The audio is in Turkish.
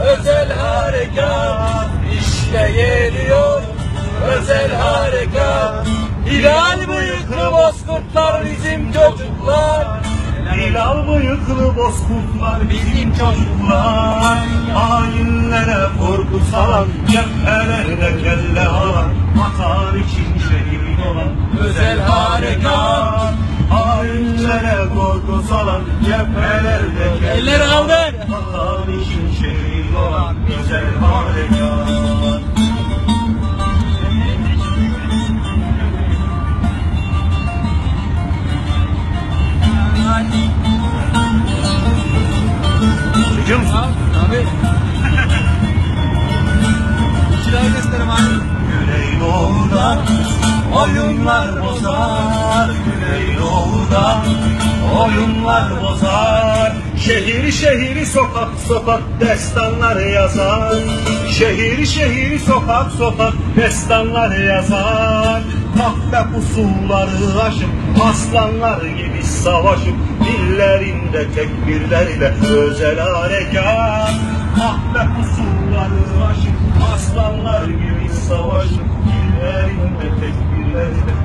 özel harekat işte geliyor. Özel harekat. Hilal bıyıklı bozkurtlar bizim çocuklar. Hilal bıyıklı bozkurtlar bizim çocuklar. Hainlere korku salan Cephelerde kelle alan Vatan için şehit olan Özel harekat. Hainlere korku salan Cephelerde kelle Eller alan kaldır. Vatan için şehit olan Özel harekat Çekiyor musun? Abi. Çırağı gösterim abi. Güneydoğu'da oyunlar bozar Güneydoğu'da oyunlar bozar Şehir şehir sokak sokak destanlar yazar. Şehir şehir sokak sokak destanlar yazar. Kahve pusulları aşıp aslanlar gibi savaşıp Dillerinde tekbirlerle özel harekat. Kahve pusulları aşıp aslanlar gibi savaşıp Dillerinde tekbirlerle